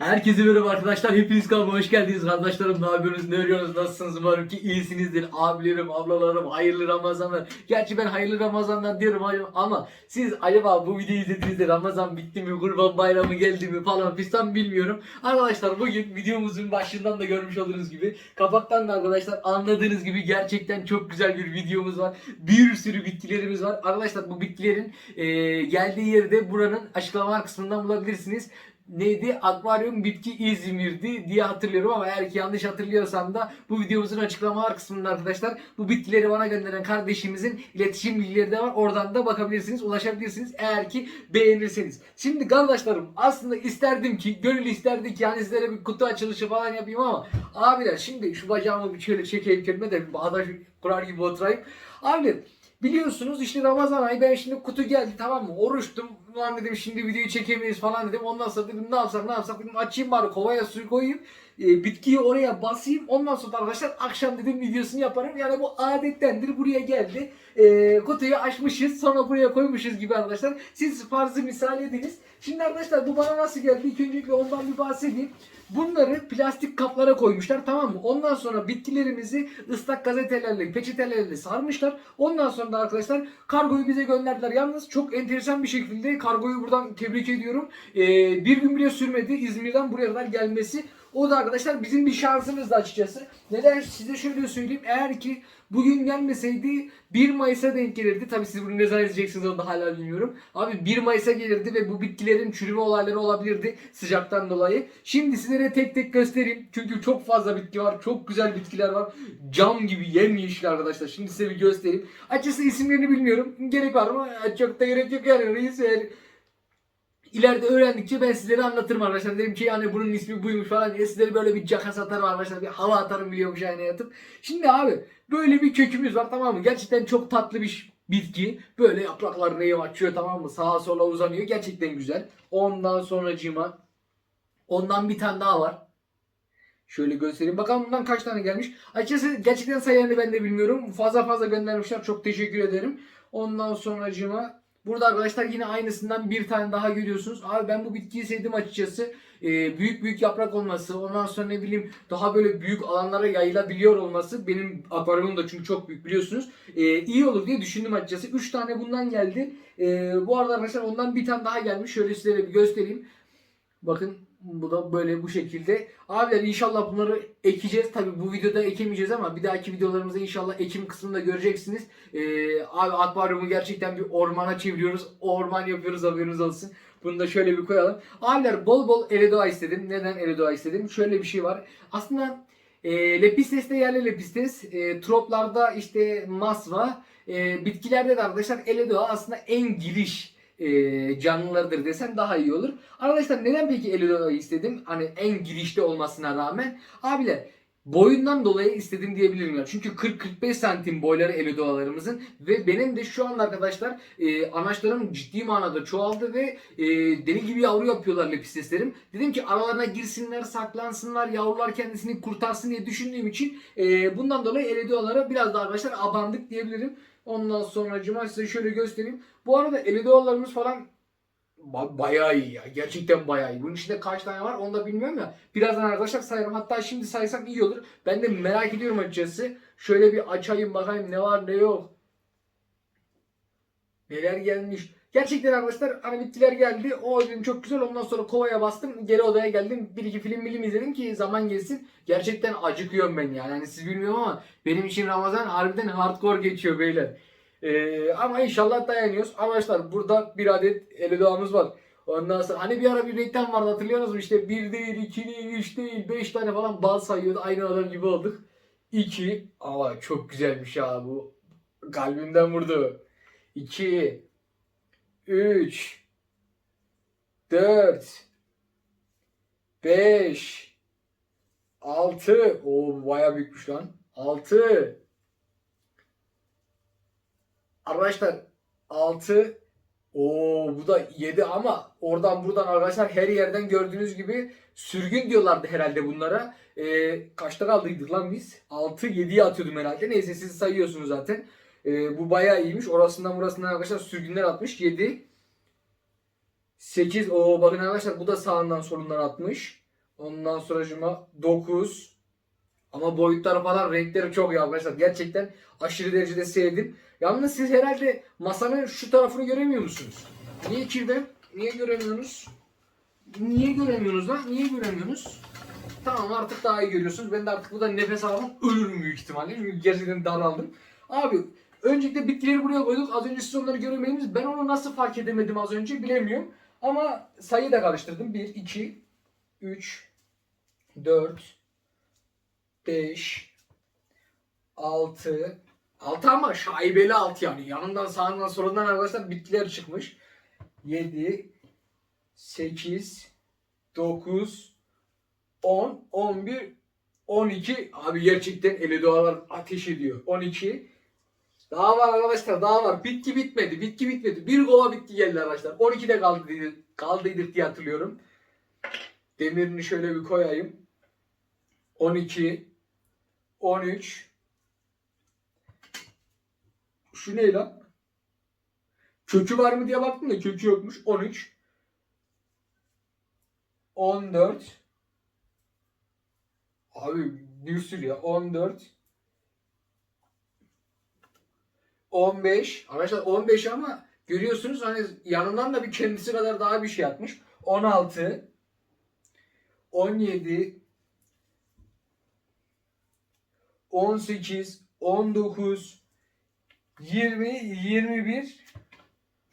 Herkese merhaba arkadaşlar. Hepiniz kanalıma hoş geldiniz kardeşlerim. Ne yapıyorsunuz? Ne arıyorsunuz? Nasılsınız? Umarım ki iyisinizdir. Abilerim, ablalarım, hayırlı Ramazanlar. Gerçi ben hayırlı Ramazanlar diyorum ama siz acaba bu videoyu izlediğinizde Ramazan bitti mi, Kurban Bayramı geldi mi falan fistan bilmiyorum. Arkadaşlar bugün videomuzun başından da görmüş olduğunuz gibi kapaktan da arkadaşlar anladığınız gibi gerçekten çok güzel bir videomuz var. Bir sürü bitkilerimiz var. Arkadaşlar bu bitkilerin eee, geldiği yeri de buranın açıklama kısmından bulabilirsiniz neydi? Akvaryum Bitki İzmir'di diye hatırlıyorum ama eğer ki yanlış hatırlıyorsam da bu videomuzun açıklamalar kısmında arkadaşlar bu bitkileri bana gönderen kardeşimizin iletişim bilgileri de var. Oradan da bakabilirsiniz, ulaşabilirsiniz eğer ki beğenirseniz. Şimdi kardeşlerim aslında isterdim ki, gönül isterdi ki yani sizlere bir kutu açılışı falan yapayım ama abiler şimdi şu bacağımı bir şöyle çekeyim kendime de bir bağdaş kurar gibi oturayım. Abiler Biliyorsunuz işte Ramazan ayı ben şimdi kutu geldi tamam mı? Oruçtum. Ulan dedim şimdi videoyu çekemeyiz falan dedim. Ondan sonra dedim ne yapsak ne yapsak dedim açayım bari kovaya suyu koyayım. E, bitkiyi oraya basayım. Ondan sonra arkadaşlar akşam dedim videosunu yaparım. Yani bu adettendir buraya geldi. E, kutuyu açmışız sonra buraya koymuşuz gibi arkadaşlar. Siz farzı misal ediniz. Şimdi arkadaşlar bu bana nasıl geldi? İlk öncelikle ondan bir bahsedeyim. Bunları plastik kaplara koymuşlar tamam mı? Ondan sonra bitkilerimizi ıslak gazetelerle, peçetelerle sarmışlar. Ondan sonra da arkadaşlar kargoyu bize gönderdiler. Yalnız çok enteresan bir şekilde kargoyu buradan tebrik ediyorum. Ee, bir gün bile sürmedi İzmir'den buraya kadar gelmesi. O da arkadaşlar bizim bir şansımızdı açıkçası. Neden size şöyle söyleyeyim. Eğer ki bugün gelmeseydi 1 Mayıs'a denk gelirdi. Tabi siz bunu ne zaman izleyeceksiniz onu da hala bilmiyorum. Abi 1 Mayıs'a gelirdi ve bu bitkilerin çürüme olayları olabilirdi sıcaktan dolayı. Şimdi sizlere tek tek göstereyim. Çünkü çok fazla bitki var. Çok güzel bitkiler var. Cam gibi yemyeşil arkadaşlar. Şimdi size bir göstereyim. Açıkçası isimlerini bilmiyorum. Gerek var mı? Çok da gerek yok yani. Reis yani. İleride öğrendikçe ben sizlere anlatırım arkadaşlar. Derim ki yani bunun ismi buymuş falan diye sizlere böyle bir cakas atarım arkadaşlar. Bir hava atarım biliyormuş yani yatıp. Şimdi abi böyle bir kökümüz var tamam mı? Gerçekten çok tatlı bir bitki. Böyle yapraklarını yem açıyor tamam mı? Sağa sola uzanıyor. Gerçekten güzel. Ondan sonra cima. Ondan bir tane daha var. Şöyle göstereyim. Bakalım bundan kaç tane gelmiş. Açıkçası gerçekten sayılarını ben de bilmiyorum. Fazla fazla göndermişler. Çok teşekkür ederim. Ondan sonra cima. Burada arkadaşlar yine aynısından bir tane daha görüyorsunuz. Abi ben bu bitkiyi sevdim açıkçası. Ee, büyük büyük yaprak olması, ondan sonra ne bileyim daha böyle büyük alanlara yayılabiliyor olması benim akvaryumum da çünkü çok büyük biliyorsunuz. Ee, iyi olur diye düşündüm açıkçası. 3 tane bundan geldi. Ee, bu arada arkadaşlar ondan bir tane daha gelmiş. Şöyle size bir göstereyim. Bakın bu da böyle bu şekilde. Abiler inşallah bunları ekeceğiz. Tabi bu videoda ekemeyeceğiz ama bir dahaki videolarımızda inşallah ekim kısmında göreceksiniz. Ee, abi akvaryumu gerçekten bir ormana çeviriyoruz. Orman yapıyoruz haberiniz olsun. Bunu da şöyle bir koyalım. Abiler bol bol eledoğa istedim. Neden eledoğa istedim? Şöyle bir şey var. Aslında e, Lepistes de yerli Lepistes. E, troplarda işte masva. E, bitkilerde de arkadaşlar eledoğa aslında en giriş e, canlılarıdır desem daha iyi olur. Arkadaşlar neden peki Elodoa'yı istedim? Hani en girişte olmasına rağmen. Abiler boyundan dolayı istedim diyebilirim ya. Çünkü 40-45 santim boyları Elodoa'larımızın ve benim de şu anda arkadaşlar e, anaçlarım ciddi manada çoğaldı ve e, deli gibi yavru yapıyorlar lepisteslerim. Dedim ki aralarına girsinler, saklansınlar, yavrular kendisini kurtarsın diye düşündüğüm için e, bundan dolayı Elodoa'lara biraz daha arkadaşlar abandık diyebilirim. Ondan sonra cuma size şöyle göstereyim. Bu arada Elidoğalarımız falan ba- bayağı iyi ya. Gerçekten bayağı iyi. Bunun içinde kaç tane var onu da bilmiyorum ya. Birazdan arkadaşlar sayarım. Hatta şimdi saysam iyi olur. Ben de merak ediyorum açıkçası. Şöyle bir açayım bakayım ne var ne yok. Neler gelmiş. Gerçekten arkadaşlar hani bitkiler geldi. O dedim çok güzel. Ondan sonra kovaya bastım. Geri odaya geldim. Bir iki film bilim izledim ki zaman geçsin. Gerçekten acıkıyorum ben yani. Hani siz bilmiyorum ama benim için Ramazan harbiden hardcore geçiyor beyler. Ee, ama inşallah dayanıyoruz. Arkadaşlar burada bir adet eledoğamız var. Ondan sonra hani bir ara bir reklam vardı hatırlıyorsunuz mu? İşte bir değil, iki değil, üç değil, beş tane falan bal sayıyordu. Aynı adam gibi olduk. İki. Ama çok güzelmiş ya bu. Kalbimden vurdu. İki. Üç. Dört. Beş. Altı. O baya büyükmüş lan. Altı. Arkadaşlar 6 Oo bu da 7 ama oradan buradan arkadaşlar her yerden gördüğünüz gibi sürgün diyorlardı herhalde bunlara. Ee, kaçta kaldıydık lan biz? 6 7'ye atıyordum herhalde. Neyse siz sayıyorsunuz zaten. Ee, bu bayağı iyiymiş. Orasından burasından arkadaşlar sürgünler atmış. 7 8 o bakın arkadaşlar bu da sağından solundan atmış. Ondan sonra 9. Ama boyutları falan renkleri çok iyi arkadaşlar. Gerçekten aşırı derecede sevdim. Yalnız siz herhalde masanın şu tarafını göremiyor musunuz? Niye kirvem? Niye göremiyorsunuz? Niye göremiyorsunuz lan? Niye göremiyorsunuz? Tamam artık daha iyi görüyorsunuz. Ben de artık burada nefes alamam. Ölürüm büyük ihtimalle. Çünkü gerçekten daraldım. Abi öncelikle bitkileri buraya koyduk. Az önce siz onları göremediniz. Ben onu nasıl fark edemedim az önce bilemiyorum. Ama sayıyı da karıştırdım. 1, 2, 3, 4, 5, 6, 6 ama şaibeli 6 yani. Yanından sağından solundan arkadaşlar bitkiler çıkmış. 7, 8, 9, 10, 11, 12. Abi gerçekten eli doğalar ateş ediyor. 12. Daha var arkadaşlar daha var. Bitki bitmedi. Bitki bitmedi. Bir kova bitki geldi arkadaşlar. 12'de kaldı, kaldıydık diye hatırlıyorum. Demirini şöyle bir koyayım. 12 13 Şu ne lan? Kökü var mı diye baktım da kökü yokmuş. 13 14 Abi bir sürü ya. 14 15 Arkadaşlar 15 ama görüyorsunuz hani yanından da bir kendisi kadar daha bir şey atmış. 16 17 18 19 20 21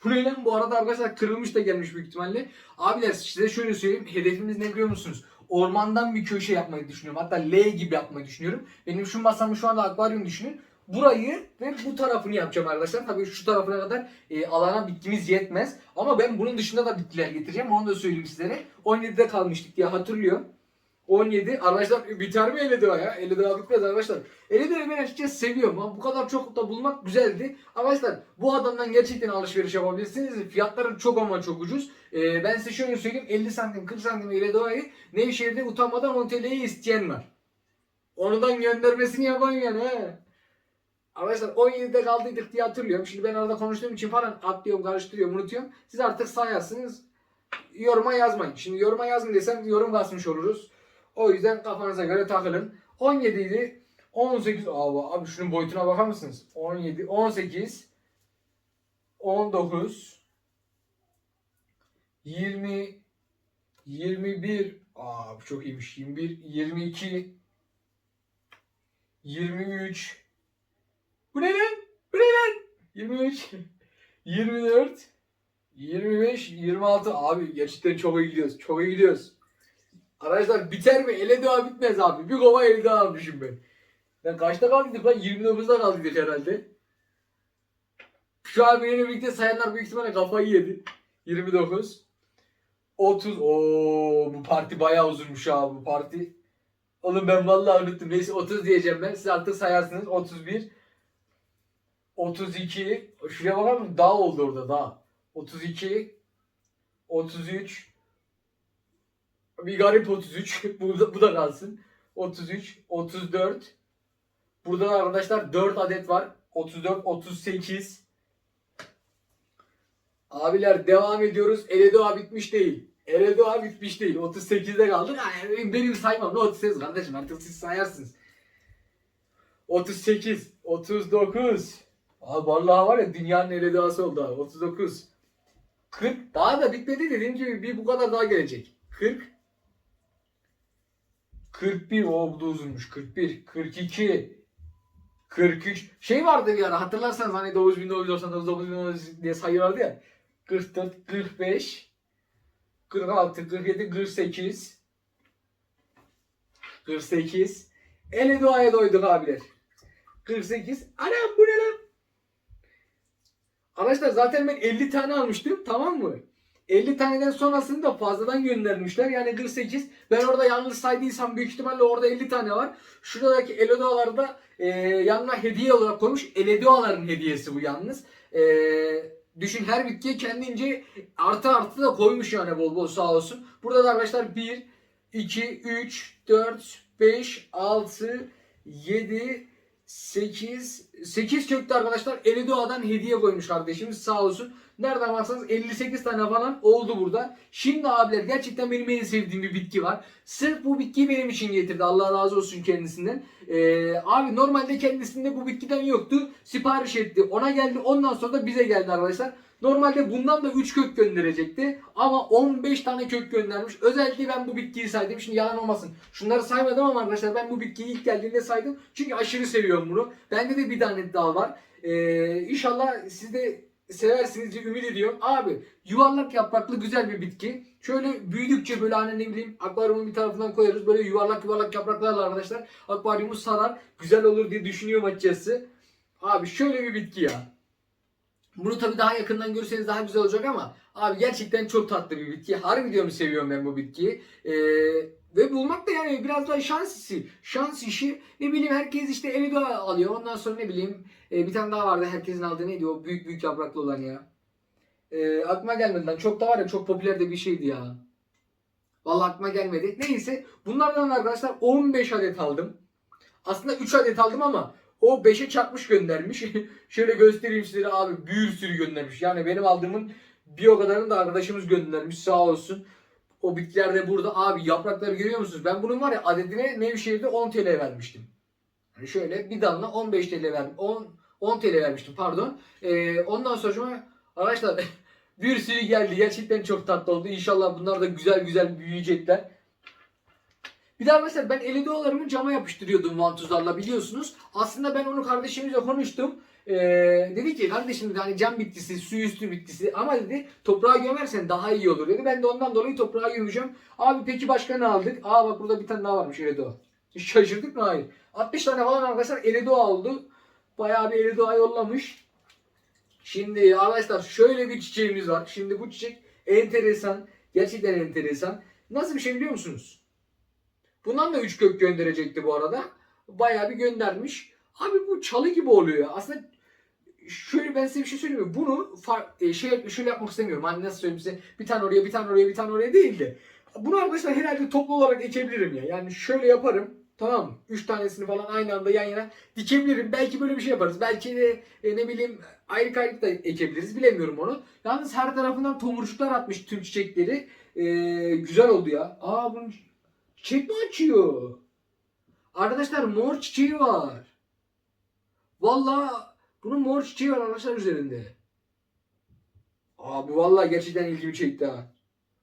bu ne lan? Bu arada arkadaşlar kırılmış da gelmiş büyük ihtimalle. Abiler size şöyle söyleyeyim. Hedefimiz ne biliyor musunuz? Ormandan bir köşe yapmayı düşünüyorum. Hatta L gibi yapmayı düşünüyorum. Benim şu masamı şu anda akvaryum düşünün. Burayı ve bu tarafını yapacağım arkadaşlar. Tabii şu tarafına kadar e, alana bitkimiz yetmez. Ama ben bunun dışında da bitkiler getireceğim. Onu da söyleyeyim sizlere. 17'de kalmıştık diye hatırlıyorum. 17. Arkadaşlar biter mi 50 lira ya? 50 lira bitmez arkadaşlar. 50 lira ben açıkçası seviyorum ama bu kadar çok da bulmak güzeldi. Arkadaşlar bu adamdan gerçekten alışveriş yapabilirsiniz. Fiyatları çok ama çok ucuz. Ee, ben size şöyle söyleyeyim. 50 santim 40 santim 50 lirayı Nevşehir'de utanmadan 10 TL'yi isteyen var. Ondan göndermesini yapan yani he. Arkadaşlar 17'de kaldıydık diye hatırlıyorum. Şimdi ben arada konuştuğum için falan atlıyorum, karıştırıyorum, unutuyorum. Siz artık sayarsınız. Yoruma yazmayın. Şimdi yoruma yazın desem yorum kasmış oluruz. O yüzden kafanıza göre takılın. 17 idi. 18 abi, abi şunun boyutuna bakar mısınız? 17, 18 19 20 21 Aa bu çok iyiymiş. 21 22 23 Bu ne lan? Bu ne lan? 23 24 25 26 abi gerçekten çok iyi gidiyoruz. Çok iyi gidiyoruz. Arkadaşlar biter mi? Ele daha bitmez abi. Bir kova eli daha almışım ben. Ben kaçta kaldıydık lan? 29'da kaldıydık herhalde. Şu an benimle birlikte sayanlar büyük ihtimalle kafayı yedi. 29. 30. Oo bu parti bayağı uzunmuş abi bu parti. Oğlum ben vallahi unuttum. Neyse 30 diyeceğim ben. Siz artık sayarsınız. 31. 32. Şuraya bakar mısın? Dağ oldu orada dağ. 32. 33. Bir garip 33. bu, da, bu da kalsın. 33. 34. Burada da arkadaşlar 4 adet var. 34. 38. Abiler devam ediyoruz. Eledoğa bitmiş değil. Eledoğa bitmiş değil. 38'de kaldık. Benim saymam. Ne 38 kardeşim artık siz sayarsınız. 38, 39. Abi vallahi var ya dünyanın Eledoğası oldu abi. 39. 40. Daha da bitmedi dediğim gibi bir bu kadar daha gelecek. 40. 41. O bu uzunmuş. 41. 42. 43. Şey vardı bir ara hatırlarsanız hani 9999 9999 diye sayı vardı ya. 44, 45, 46, 47, 48, 48. Ele duaya doyduk abiler. 48. Anam bu ne lan? Arkadaşlar zaten ben 50 tane almıştım tamam mı? 50 taneden sonrasını da fazladan göndermişler. Yani 48. Ben orada yanlış saydıysam büyük ihtimalle orada 50 tane var. Şuradaki Eledoğaları da e, yanına hediye olarak koymuş. Eledoğaların hediyesi bu yalnız. Eee Düşün her bitkiye kendince artı artı da koymuş yani bol bol sağ olsun. Burada da arkadaşlar 1, 2, 3, 4, 5, 6, 7, 8 8 köklü arkadaşlar Eli Doğa'dan hediye koymuş kardeşimiz sağ olsun. Nereden baksanız 58 tane falan oldu burada. Şimdi abiler gerçekten benim en sevdiğim bir bitki var. Sırf bu bitkiyi benim için getirdi. Allah razı olsun kendisinden. Ee, abi normalde kendisinde bu bitkiden yoktu. Sipariş etti. Ona geldi. Ondan sonra da bize geldi arkadaşlar. Normalde bundan da 3 kök gönderecekti. Ama 15 tane kök göndermiş. Özellikle ben bu bitkiyi saydım. Şimdi yalan olmasın. Şunları saymadım ama arkadaşlar ben bu bitkiyi ilk geldiğinde saydım. Çünkü aşırı seviyorum bunu. Bende de bir tane daha var. Ee, inşallah siz de seversiniz diye ümit ediyorum. Abi yuvarlak yapraklı güzel bir bitki. Şöyle büyüdükçe böyle hani ne bileyim akvaryumun bir tarafından koyarız. Böyle yuvarlak yuvarlak yapraklarla arkadaşlar akvaryumu sarar. Güzel olur diye düşünüyorum açıkçası. Abi şöyle bir bitki ya. Bunu tabii daha yakından görürseniz daha güzel olacak ama abi gerçekten çok tatlı bir bitki. Harbi diyorum seviyorum ben bu bitkiyi. Ee, ve bulmak da yani biraz daha şans işi. Şans işi. Ne bileyim herkes işte eli alıyor. Ondan sonra ne bileyim e, bir tane daha vardı herkesin aldığı neydi o büyük büyük yapraklı olan ya. E, aklıma gelmedi lan. Çok da var ya çok popüler de bir şeydi ya. Vallahi aklıma gelmedi. Neyse bunlardan arkadaşlar 15 adet aldım. Aslında 3 adet aldım ama o 5'e çarpmış göndermiş. Şöyle göstereyim size abi bir sürü göndermiş. Yani benim aldığımın bir o kadarını da arkadaşımız göndermiş sağ olsun. O bitkiler de burada. Abi yaprakları görüyor musunuz? Ben bunun var ya adedine Nevşehir'de 10 TL vermiştim. Yani şöyle bir damla 15 TL verdim. 10, 10 TL vermiştim pardon. Ee, ondan sonra arkadaşlar bir sürü geldi. Gerçekten çok tatlı oldu. İnşallah bunlar da güzel güzel büyüyecekler. Bir daha mesela ben eli dolarımı cama yapıştırıyordum vantuzlarla biliyorsunuz. Aslında ben onu kardeşimizle konuştum. Ee, dedi ki kardeşim dedi, hani cam bitkisi, su üstü bitkisi ama dedi toprağa gömersen daha iyi olur dedi. Ben de ondan dolayı toprağa gömeceğim. Abi peki başka ne aldık? Aa bak burada bir tane daha varmış. Hiç şaşırdık mı? Hayır. 60 tane falan arkadaşlar Eledoğa oldu. Bayağı bir Eledoğa yollamış. Şimdi arkadaşlar şöyle bir çiçeğimiz var. Şimdi bu çiçek enteresan. Gerçekten enteresan. Nasıl bir şey biliyor musunuz? Bundan da 3 kök gönderecekti bu arada. Bayağı bir göndermiş. Abi bu çalı gibi oluyor. Aslında şöyle ben size bir şey söyleyeyim mi? Bunu far, e, şey şöyle yapmak istemiyorum. Hani nasıl söyleyeyim size? Bir tane oraya, bir tane oraya, bir tane oraya değil de. Bunu arkadaşlar herhalde toplu olarak ekebilirim ya. Yani şöyle yaparım. Tamam mı? 3 tanesini falan aynı anda yan yana dikebilirim. Belki böyle bir şey yaparız. Belki de e, ne bileyim ayrı ayrı da ekebiliriz. Bilemiyorum onu. Yalnız her tarafından tomurcuklar atmış tüm çiçekleri. E, güzel oldu ya. Aa bunun çiçek açıyor? Arkadaşlar mor çiçeği var. Vallahi bunun mor çiçeği var arkadaşlar üzerinde. Aa bu vallahi gerçekten ilgimi çekti ha.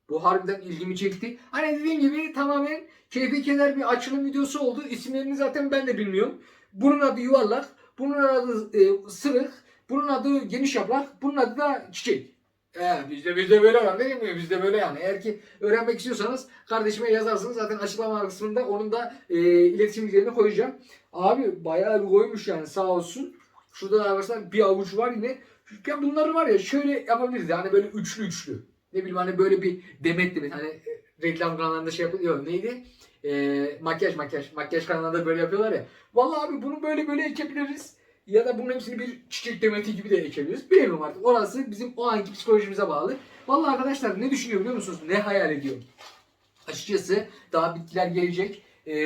Bu harbiden ilgimi çekti. Hani dediğim gibi tamamen keyfi keder bir açılım videosu oldu. İsimlerini zaten ben de bilmiyorum. Bunun adı yuvarlak, bunun adı e, sırık, bunun adı geniş yaprak, bunun adı da çiçek. Ee, bizde bizde böyle var değil mi? Bizde böyle yani. Eğer ki öğrenmek istiyorsanız kardeşime yazarsınız. Zaten açıklama kısmında onun da e, iletişim bilgilerini koyacağım. Abi bayağı bir koymuş yani sağ olsun. Şurada da arkadaşlar bir avuç var yine. Ya bunları var ya şöyle yapabiliriz yani böyle üçlü üçlü. Ne bileyim hani böyle bir demet demet hani e, reklam kanallarında şey yapılıyor. Neydi? E, makyaj makyaj. Makyaj kanalında böyle yapıyorlar ya. Vallahi abi bunu böyle böyle ekebiliriz. Ya da bunun hepsini bir çiçek demeti gibi de ekebiliriz. Bilmiyorum artık. Orası bizim o anki psikolojimize bağlı. Vallahi arkadaşlar ne düşünüyor biliyor musunuz? Ne hayal ediyor? Açıkçası daha bitkiler gelecek. Ee,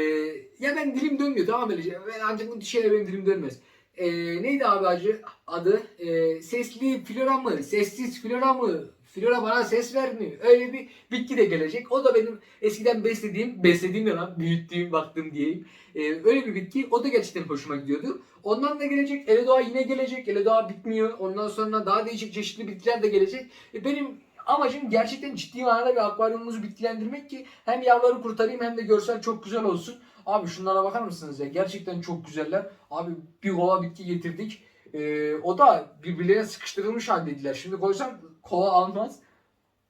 ya ben dilim dönmüyor tamam öyle. Ben ancak bu şeyler benim dilim dönmez. Ee, neydi abi acı adı? Ee, sesli flora mı? Sessiz flora mı? Flora bana ses vermiyor. Öyle bir bitki de gelecek. O da benim eskiden beslediğim, beslediğim ya lan büyüttüğüm, baktım diyeyim. Ee, öyle bir bitki. O da gerçekten hoşuma gidiyordu. Ondan da gelecek. Eledoğa yine gelecek. Eledoğa bitmiyor. Ondan sonra daha değişik çeşitli bitkiler de gelecek. E, benim amacım gerçekten ciddi manada bir akvaryumumuzu bitkilendirmek ki hem yavruları kurtarayım hem de görsel çok güzel olsun. Abi şunlara bakar mısınız ya? Gerçekten çok güzeller. Abi bir kova bitki getirdik. Ee, o da birbirlerine sıkıştırılmış haldeydiler. Şimdi koysam kova almaz.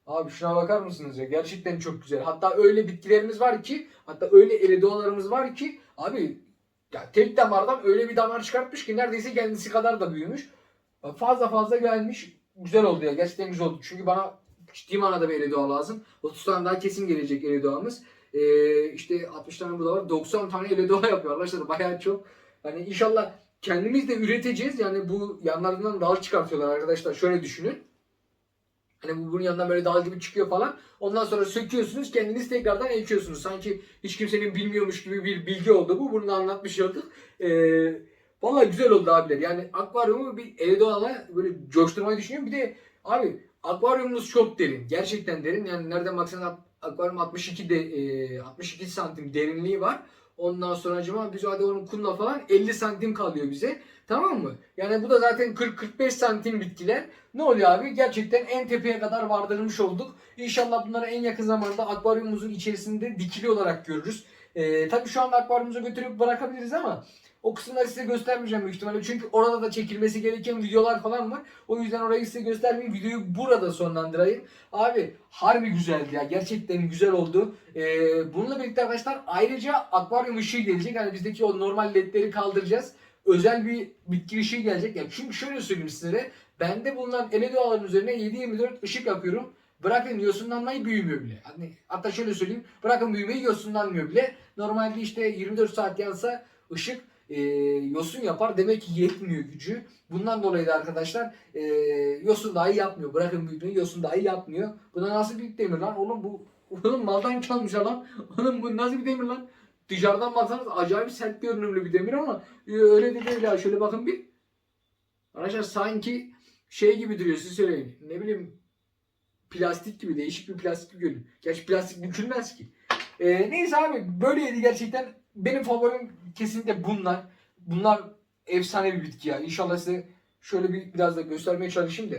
Abi şuna bakar mısınız ya? Gerçekten çok güzel. Hatta öyle bitkilerimiz var ki, hatta öyle eledoğalarımız var ki abi ya tek damardan öyle bir damar çıkartmış ki neredeyse kendisi kadar da büyümüş. Fazla fazla gelmiş. Güzel oldu ya. Gerçekten güzel oldu. Çünkü bana ciddi manada bir eledoğa lazım. 30 tane daha kesin gelecek eledoğamız. Ee, işte 60 tane burada var. 90 tane eledoğa yapıyor arkadaşlar. Bayağı çok. Hani inşallah kendimiz de üreteceğiz. Yani bu yanlarından dal çıkartıyorlar arkadaşlar. Şöyle düşünün. Hani bu bunun yanından böyle dal gibi çıkıyor falan. Ondan sonra söküyorsunuz kendiniz tekrardan ekiyorsunuz. Sanki hiç kimsenin bilmiyormuş gibi bir bilgi oldu bu. Bunu da anlatmış olduk. Ee, Vallahi güzel oldu abiler. Yani akvaryumu bir evde olana böyle coşturmayı düşünüyorum. Bir de abi akvaryumumuz çok derin. Gerçekten derin. Yani nereden baksan ak- akvaryum 62 de, e, 62 santim derinliği var. Ondan sonra acaba biz hadi onun kumla falan 50 santim kalıyor bize. Tamam mı? Yani bu da zaten 40-45 santim bitkiler. Ne oluyor abi? Gerçekten en tepeye kadar vardırmış olduk. İnşallah bunları en yakın zamanda akvaryumumuzun içerisinde dikili olarak görürüz. Ee, tabii şu anda akvaryumumuza götürüp bırakabiliriz ama o kısımları size göstermeyeceğim büyük ihtimalle. Çünkü orada da çekilmesi gereken videolar falan var. O yüzden orayı size göstermeyeyim. Videoyu burada sonlandırayım. Abi harbi güzeldi ya. Gerçekten güzel oldu. Ee, bununla birlikte arkadaşlar ayrıca akvaryum ışığı gelecek. Hani bizdeki o normal ledleri kaldıracağız. Özel bir bitki ışığı gelecek. Ya çünkü şöyle söyleyeyim sizlere. Bende bulunan ele doğaların üzerine 7-24 ışık yapıyorum. Bırakın yosunlanmayı büyümüyor bile. Hani hatta şöyle söyleyeyim. Bırakın büyümeyi yosunlanmıyor bile. Normalde işte 24 saat yansa ışık e, yosun yapar. Demek ki yetmiyor gücü. Bundan dolayı da arkadaşlar e, yosun dahi yapmıyor. Bırakın büyümeyi yosun dahi yapmıyor. Bu da nasıl bir demir lan? Oğlum bu oğlum maldan çalmış lan. Oğlum bu nasıl bir demir lan? Dışarıdan baksanız acayip sert görünümlü bir demir ama e, öyle de değil ya. Şöyle bakın bir. Arkadaşlar sanki şey gibi duruyor size söyleyeyim. Ne bileyim plastik gibi değişik bir plastik bir görünüm. Gerçi plastik bükülmez ki. Ee, neyse abi böyleydi gerçekten. Benim favorim kesinlikle bunlar. Bunlar efsane bir bitki ya. İnşallah size şöyle bir biraz da göstermeye çalışayım da.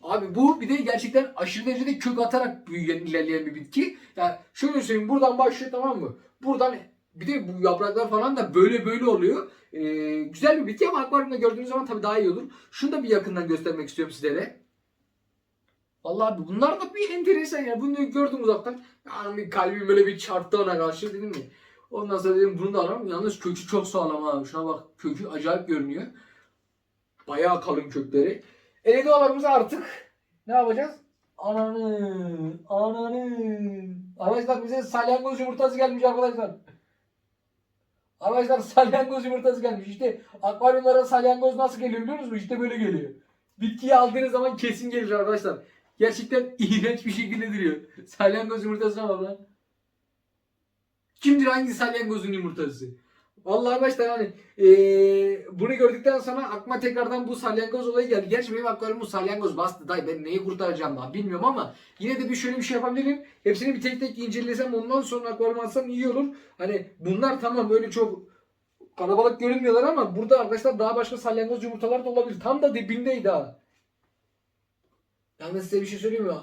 Abi bu bir de gerçekten aşırı derecede kök atarak büyüyen, ilerleyen bir bitki. Yani şöyle söyleyeyim buradan başlıyor tamam mı? Buradan bir de bu yapraklar falan da böyle böyle oluyor. Ee, güzel bir bitki ama akvaryumda gördüğünüz zaman tabii daha iyi olur. Şunu da bir yakından göstermek istiyorum sizlere. Vallahi abi bunlar da bir enteresan ya. Bunu gördüm uzaktan. Yani bir kalbim böyle bir çarptı ona karşı dedim mi? Ondan sonra dedim bunu da alalım. Yalnız kökü çok sağlam abi. Şuna bak kökü acayip görünüyor. Bayağı kalın kökleri. Ele doğalarımızı artık ne yapacağız? Ananı, ananı. Arkadaşlar bize salyangoz yumurtası gelmiş arkadaşlar. Arkadaşlar salyangoz yumurtası gelmiş. İşte akvaryumlara salyangoz nasıl geliyor biliyor musunuz? İşte böyle geliyor. Bitkiyi aldığınız zaman kesin gelir arkadaşlar. Gerçekten iğrenç bir şekilde duruyor. Salyangoz yumurtasına bak lan. Kimdir hangi salyangozun yumurtası? Vallahi arkadaşlar hani eee, bunu gördükten sonra aklıma tekrardan bu salyangoz olayı geldi. Gerçi benim akvaryumu salyangoz bastı. Dayı ben neyi kurtaracağım daha bilmiyorum ama yine de bir şöyle bir şey yapabilirim. Hepsini bir tek tek incelesem ondan sonra akvaryuma atsam iyi olur. Hani bunlar tamam böyle çok kalabalık görünmüyorlar ama burada arkadaşlar daha başka salyangoz yumurtalar da olabilir. Tam da dibindeydi ha. Yalnız size bir şey söyleyeyim mi?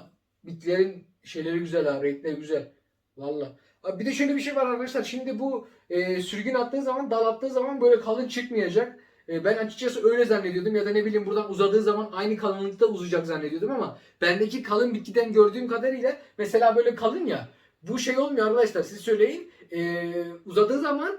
Bitkilerin şeyleri güzel ha, renkleri güzel. Valla. Bir de şöyle bir şey var arkadaşlar. Şimdi bu e, sürgün attığı zaman, dal attığı zaman böyle kalın çıkmayacak. E, ben açıkçası öyle zannediyordum ya da ne bileyim buradan uzadığı zaman aynı kalınlıkta uzayacak zannediyordum ama bendeki kalın bitkiden gördüğüm kadarıyla mesela böyle kalın ya bu şey olmuyor arkadaşlar siz söyleyin E, uzadığı zaman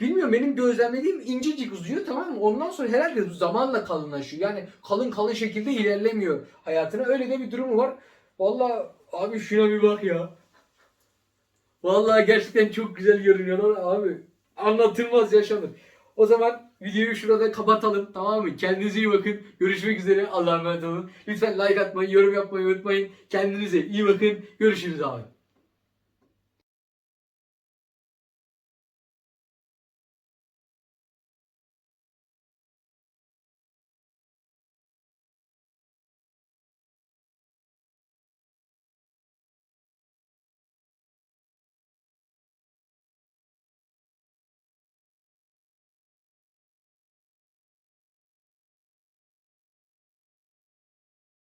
bilmiyorum benim gözlemlediğim incecik uzuyor tamam mı? Ondan sonra herhalde zamanla kalınlaşıyor. Yani kalın kalın şekilde ilerlemiyor hayatına. Öyle de bir durumu var. Vallahi abi şuna bir bak ya. Vallahi gerçekten çok güzel görünüyorlar abi. Anlatılmaz yaşanır. O zaman videoyu şurada kapatalım tamam mı? Kendinize iyi bakın. Görüşmek üzere. Allah'a emanet olun. Lütfen like atmayı, yorum yapmayı unutmayın. Kendinize iyi bakın. Görüşürüz abi.